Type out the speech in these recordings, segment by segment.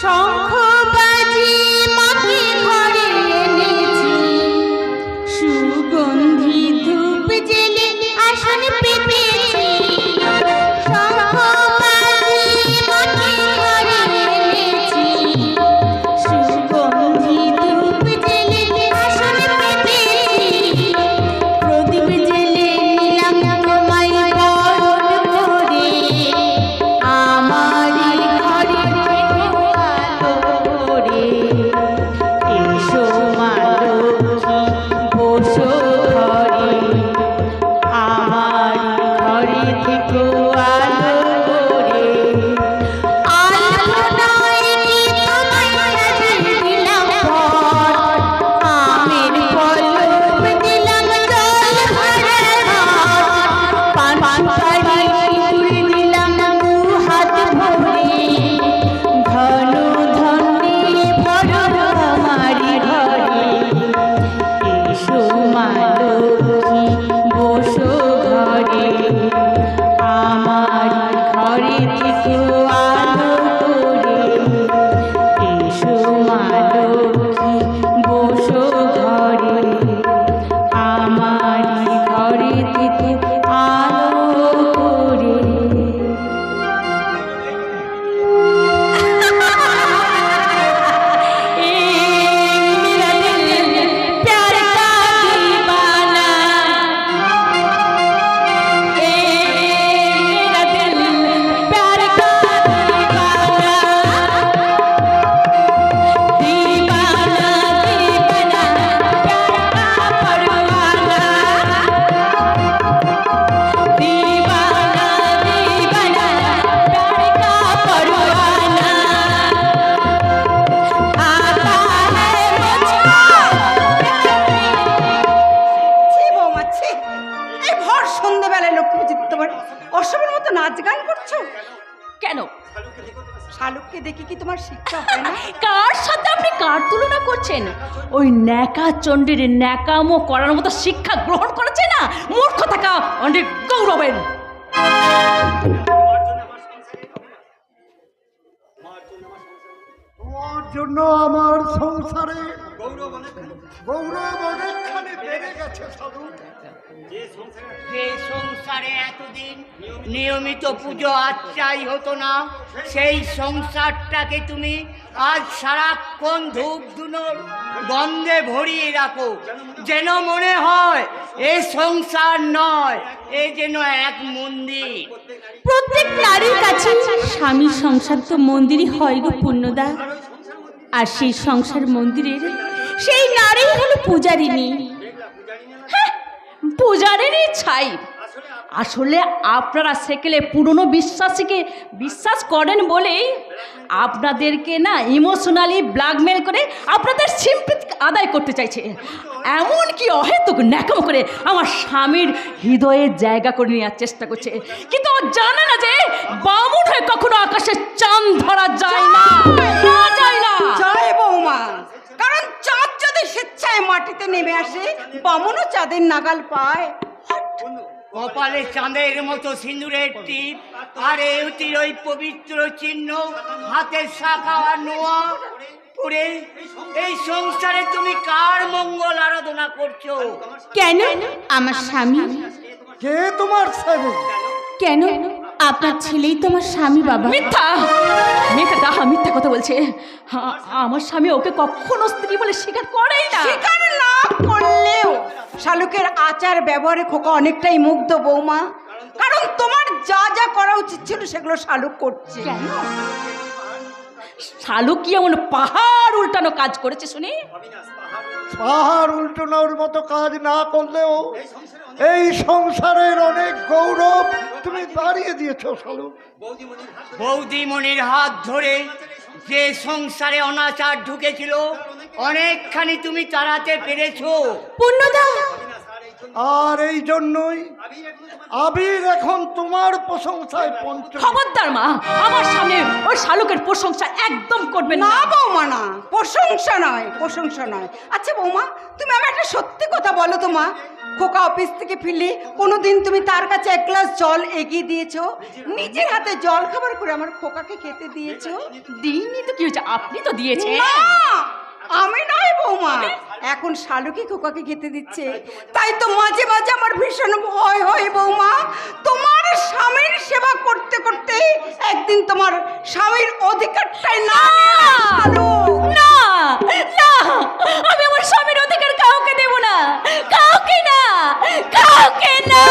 上课。কার সাথে আপনি কার তুলনা করছেন? ওই ন্যাকা চণ্ডীর ন্যাকামো করার মতো শিক্ষা গ্রহণ করেছে না? মূর্খ থাকা অনেক গৌরবের। তোমার জন্য আমার সংসারে গৌরব অনেকখানি বেড়ে গেছে সাধু। যে সংসারে এতদিন নিয়মিত পুজো আচ্ছাই হতো না সেই সংসারটাকে তুমি আজ সারাক্ষণ ধূপ ধুনোর গন্ধে ভরিয়ে রাখো। যেন মনে হয় এ সংসার নয় এ যেন এক মন্দির। প্রত্যেক নারীর কাছে স্বামীর সংসার তো মন্দিরই হয় গো পূর্ণদা। আর সেই সংসার মন্দিরের সেই নারী হলো পূজারিনী হ্যাঁ, পূজারেরই ছাই। আসলে আপনারা সেকেলে পুরনো বিশ্বাসীকে বিশ্বাস করেন বলেই আপনাদেরকে না ইমোশনালি ব্ল্যাকমেল করে আপনাদের সিম্পথি আদায় করতে চাইছে। এমন কি অহেতুক ন্যাকামো করে আমার স্বামীর হৃদয়ে জায়গা করে নেওয়ার চেষ্টা করছে। কিন্তু ও জানে না যে বামুন হয়ে কখনো আকাশে চাঁদ ধরা যায় না। যায় না। বৌমা। কারণ চাঁদ যদি স্বেচ্ছায় মাটিতে নেমে আসে বামনও চাঁদের নাগাল পায়। কপালে চাঁদের মতো সিঁদুরের টিপ আর এউতির ওই পবিত্র চিহ্ন হাতের শাখা আর নোয়া পরে এই সংসারে তুমি কার মঙ্গল আরাধনা করছ? কেন? আমার স্বামী। কে তোমার সেবক কেন? আপনার ছেলেই তো আমার স্বামী বাবা। মিথ্যা! মিথ্যা তাহা মিথ্যা কথা বলছে। হ্যাঁ, আমার স্বামী ওকে কখনো স্ত্রী বলে স্বীকার করেই না। স্বীকার না করলেও শালুকের আচার ব্যবহারে খোকা অনেকটাই মুগ্ধ বৌমা। কারণ তোমার যা যা করা উচিত ছিল সেগুলো শালুক করছে। শালু কি এমন পাহাড় উল্টানো কাজ করেছে শুনি? পাহাড় উল্টোনোর মতো কাজ না করলেও এই সংসারের অনেক গৌরব তুমি বাড়িয়ে দিয়েছ সালু বৌদিমণির হাত ধরে যে সংসারে অনাচার ঢুকেছিল অনেকখানি তুমি তাড়াতে পেরেছ। পূর্ণদা আর এই জন্যই আবির এখন তোমার প্রশংসায় পঞ্চ খবরদার মা আমার সামনে ওই শালুকের প্রশংসা একদম করবে না। না বৌমা না। প্রশংসা নয় প্রশংসা নয়। আচ্ছা বৌমা তুমি আমার একটা সত্যি কথা বলো তো মা। খোকা অফিস থেকে ফিরলে কোনোদিন তুমি তার কাছে এক গ্লাস জল এগিয়ে দিয়েছ? নিজের হাতে জল খাবার করে আমার খোকাকে খেতে দিয়েছ? দিইনি তো কি হয়েছে? আপনি তো দিয়েছেন। না! আমি নয় বৌমা। এখন শালুকি খোকাকে খেতে দিচ্ছে। তাই তো মাঝে মাঝে আমার ভীষণ ভয় হয় বৌমা। তোমার স্বামীর সেবা করতে করতে একদিন তোমার স্বামীর অধিকারটাই না। না না আমি আমার স্বামীর অধিকার কাউকে দেব না। কাউকে না কাউকে না।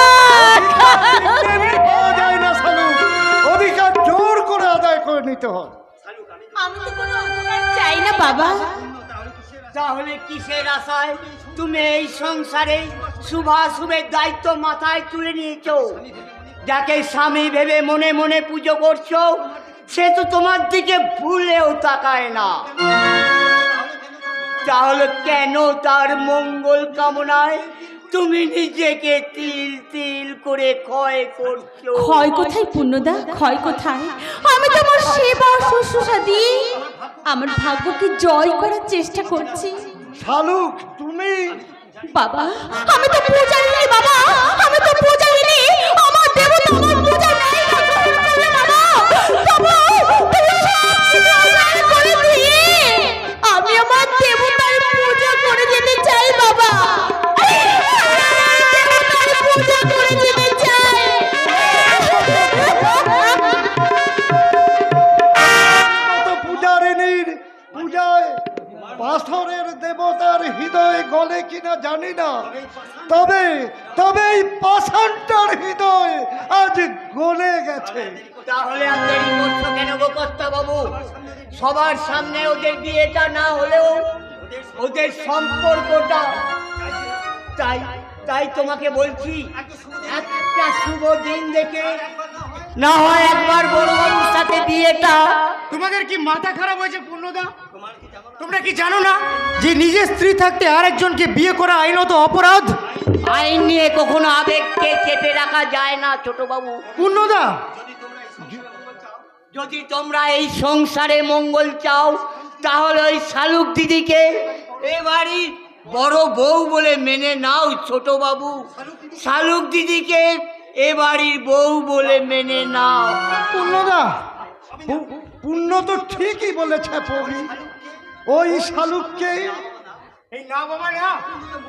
অধিকার জোর করে আদায় করে নিতে হয়। আমি তো কোনো অধিকার চাই না বাবা। তাহলে কিসের আশায় তুমি এই সংসারে শুভাশুভের দায়িত্ব মাথায় তুলে নিয়েছো? যাকে স্বামী ভেবে মনে মনে পুজো করছ, সে তো তোমার দিকে ভুলেও তাকায় না। তাহলে কেন তার মঙ্গল কামনায় তুমি নিজেকে তিল তিল করে ক্ষয় করছ? ক্ষয় কোথায়, পূর্ণদা? ক্ষয় কোথায়? আমি তো আমার সেবা, শুশ্রূষা দিয়ে আমার ভাগ্যকে জয় করার চেষ্টা করছি। শালুক তুমি? বাবা আমি তো পূজারি নেই বাবা। আমি তো পূজারি নেই। আমার দেবতা আমার পূজা নেই। বাবা বাবা তুমি সব কিছু উজাড় করে দিয়ে আমি আমার দেবতার পূজা করে যেতে চাই বাবা। দেবতার পূজা করে পাথরের দেবতার হৃদয় গলে কিনা জানি না। তবে তবে এই পাষাণটার হৃদয় আজ গলে গেছে। তাহলে আর দেরি বাবু সবার সামনে ওদের বিয়েটা না হলেও ওদের সম্পর্কটা তাই তাই তোমাকে বলছি, একটা শুভ দিন দেখে না হয় একবার বড় বাবুর সাথে বিয়েটা। তোমাদের কি মাথা খারাপ হয়েছে পূর্ণদা? তোমরা কি জানো না? যে নিজের স্ত্রী থাকতে আরেকজনকে বিয়ে করা আইনত অপরাধ? আইন নিয়ে কখনো আবেগকে চেপে রাখা যায় না ছোট বাবু পূর্ণদা! যদি তোমরা এই সংসারে মঙ্গল চাও। তাহলে ওই শালুক দিদিকে এ বাড়ির বড় বউ বলে মেনে নাও ছোট বাবু শালুক দিদিকে এ বাড়ির বউ বলে মেনে নাও। পূর্ণদা পূর্ণ তো ঠিকই বলেছে পবি ওই শালুককে এই না বাবা না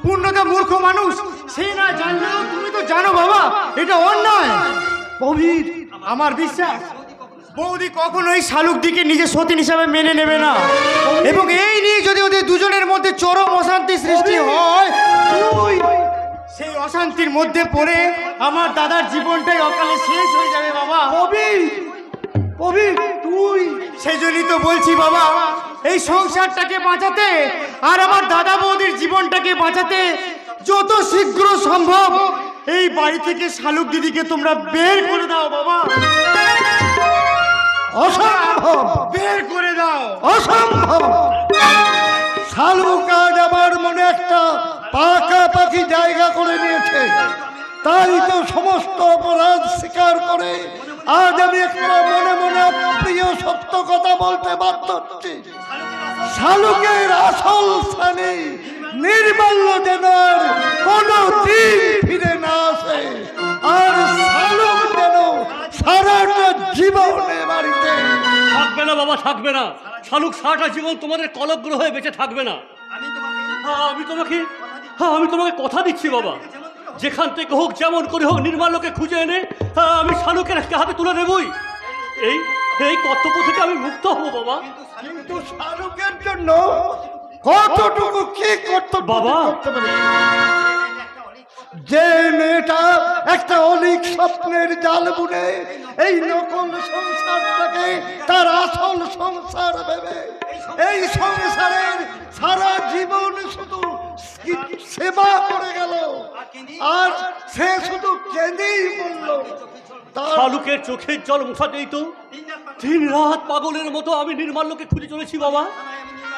পূর্ণদা মূর্খ মানুষ সে না জানলেও তুমি তো জানো বাবা এটা অন্যায়। পবির আমার বিশ্বাস বৌদি কখনোই শালুক দিকে নিজের সতীন হিসাবে মেনে নেবে না। এবং এই নিয়ে যদি ওদের দুজনের মধ্যে চরম অশান্তি সৃষ্টি হয় তুই সেই অশান্তির মধ্যে পড়ে আমার দাদার জীবনটাই অকালে শেষ হয়ে যাবে বাবা। পবি পবি তুই। সেই জন্যই তো বলছি বাবা এই সংসারটাকে বাঁচাতে আর আমার দাদা বৌদির জীবনটাকে বাঁচাতে যত শীঘ্র সম্ভব এই বাড়ি থেকে শালুক দিদিকে তোমরা বের করে দাও বাবা। অসম্ভব। বের করে দাও। অসম্ভব। শালুক একটা পাকাপাকি জায়গা করে নিয়েছে। তাই তো সমস্ত অপরাধ স্বীকার করে আজ আমি একটা মনে মনে প্রিয় সত্য কথা বলতে বাধ্য হচ্ছি। শালুকের আসল স্থানে নির্মাল্য যেন আর কোনো দিন ফিরে না আসে। আর শালুক যেন সারাটা জীবনে বাড়িতে থাকবে না বাবা, থাকবে না। শালুক সারাটা জীবন তোমাদের কলগ্র হয়ে বেঁচে থাকবে না। আমি তোমাকে হ্যাঁ, আমি তোমাকে কথা দিচ্ছি বাবা। যেখান থেকে হোক যেমন করে হোক নির্মাল্যকে খুঁজে এনে হ্যাঁ, আমি শালুকের একটা হাতে তুলে দেবই। এই এই কর্তব্য থেকে আমি মুক্ত হব বাবা। কিন্তু শাহরুখের জন্য কতটুকু কি করতে বাবা। যে মেয়েটা একটা অলিক স্বপ্নের জাল বুনে এই নকল সংসারটাকে তার আসল সংসার ভেবে এই সংসারের সারা জীবন কি- সেবা করে গেল। আর সে শুধু কেঁদেই বলল শালুকের চোখের জল মুছাতেই তো। দিন রাত পাগলের মতো আমি নির্মাল্যকে খুঁজে চলেছি বাবা।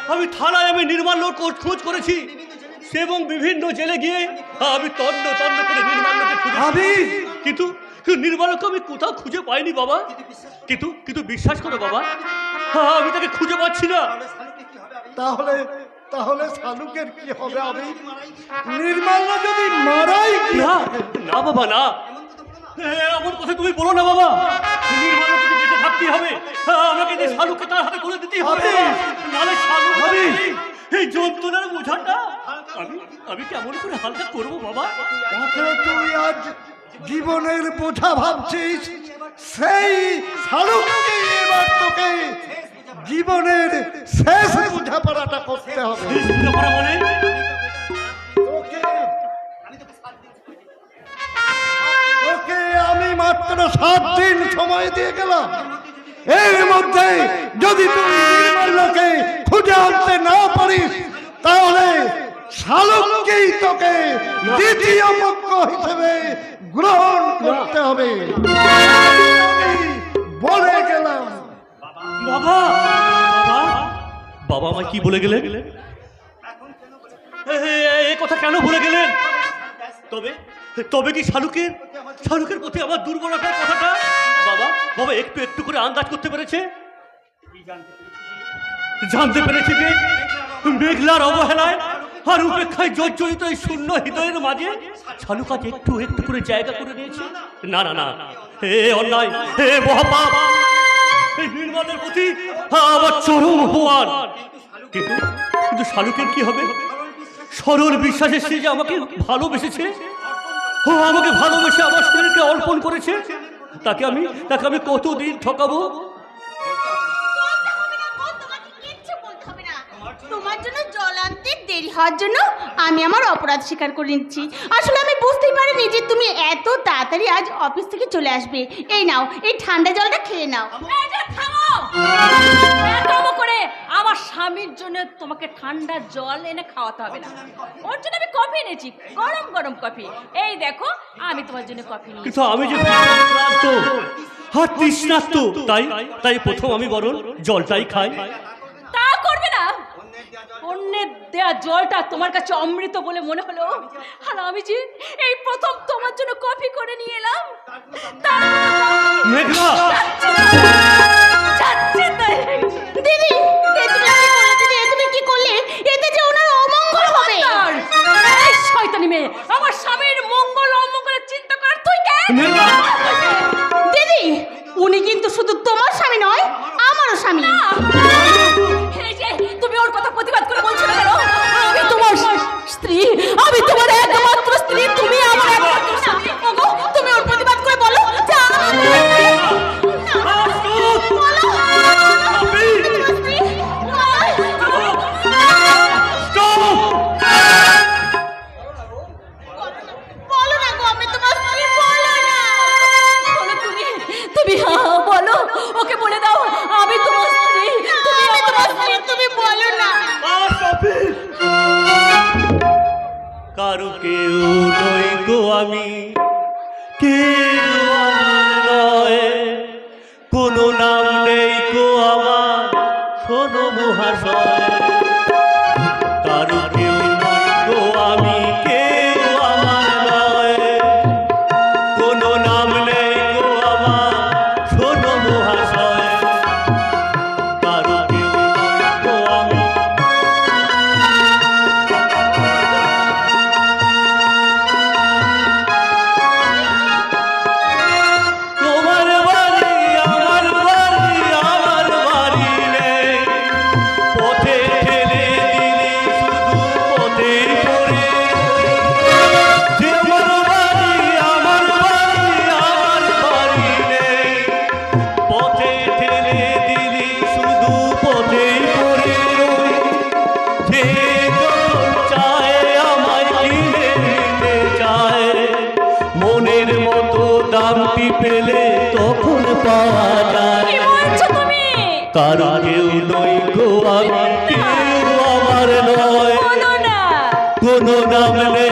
আমি থানায় আমি নির্মাল্য খোঁজ খোঁজ করেছি। এবং বিভিন্ন জেলে গিয়ে আমি তন্ন তন্ন করে নির্মাল্যকে খুঁজে কিন্তু নির্মাল্যকে আমি কোথাও খুঁজে পাইনি বাবা। কিন্তু কিন্তু বিশ্বাস করো বাবা। হ্যাঁ, আমি তাকে খুঁজে পাচ্ছি না। তাহলে তাহলে শালুকের কি হবে আমি নির্মাল্য যদি মারাই না না বাবা না। এমন কথা তুমি বলো না বাবা। নির্মাণকে তো বেঁচে থাকতেই হবে। হ্যাঁ, আমাকে যে শালুকে তার হাতে দিতেই হবে। নালে শালু হবে। এই যন্ত্রণার বোঝাটা আমি আমি কেমন করে হালকা করব বাবা? তাকে তুই আজ জীবনের বোঝা ভাবছিস। সেই শালুককে এবার তোকে জীবনের শেষ বোঝাপড়াটা করতে হবে। মানে? তোকে আমি মাত্র সাত দিন সময় দিয়ে গেলাম। এর মধ্যে যদি তুই নির্মল্যকে খুঁজে আনতে না পারিস তাহলে শালককেই তোকে দ্বিতীয় পক্ষ হিসেবে গ্রহণ করতে হবে। বলে গেলাম বাবা বাবা। আমায় কি বলে গেলেন? এ, কথা কেন ভুলে গেলেন? তবে তবে কি শালুকের শালুকের প্রতি আমার দুর্বলতার কথাটা? বাবা বাবা একটু একটু করে আন্দাজ করতে পেরেছে? জানতে পেরেছে যে মেঘলার অবহেলায় আর উপেক্ষায় জর্জরিত এই শূন্য হৃদয়ের মাঝে শালুক আজ একটু একটু করে জায়গা করে নিয়েছে। না না না। হে অন্যায়। হে মহাপাপ। এই নির্মাণের প্রতি আমার চরম অপমান। কিন্তু কিন্তু শালুকের কি হবে? সরল বিশ্বাসের সে যে আমাকে ভালোবেসেছে ও আমাকে ভালোবেসে আমার শরীরকে অর্পণ করেছে তাকে আমি তাকে আমি কতদিন ঠকাবো? তোমার জন্য জল আনতে দেরি হওয়ার জন্য আমি আমার অপরাধ স্বীকার করে নিচ্ছি। আসলে আমি বুঝতেই পারিনি যে তুমি এত তাড়াতাড়ি আজ অফিস থেকে চলে আসবে। এই নাও এই ঠান্ডা জলটা খেয়ে নাও। করে আমার স্বামীর জন্য তোমাকে ঠান্ডা জল এনে খাওয়াতে হবে না। ওর জন্য আমি কফি এনেছি গরম গরম কফি। এই দেখো আমি তোমার জন্য কফি কিন্তু আমি যে আর তৃষ্ণার্ত। তাই তাই প্রথম আমি বরং জলটাই খাই। তা করবে না। অন্যের দেয়া জলটা তোমার কাছে অমৃত বলে মনে হলো। আর আমি যে এই প্রথম তোমার জন্য কফি করে নিয়ে এলাম তাই দিদি কি করলে দিদি তুমি কি করলে? এতে যে ওনার অমঙ্গল হবে। শয়তানি মেয়ে আমার স্বামীর মঙ্গল অমঙ্গলের চিন্তা করার তুই কে? কেউ নই গো আমি। কারও কেউ নই গো আমার কেউ আমার নয়। কোনো নাম নেই।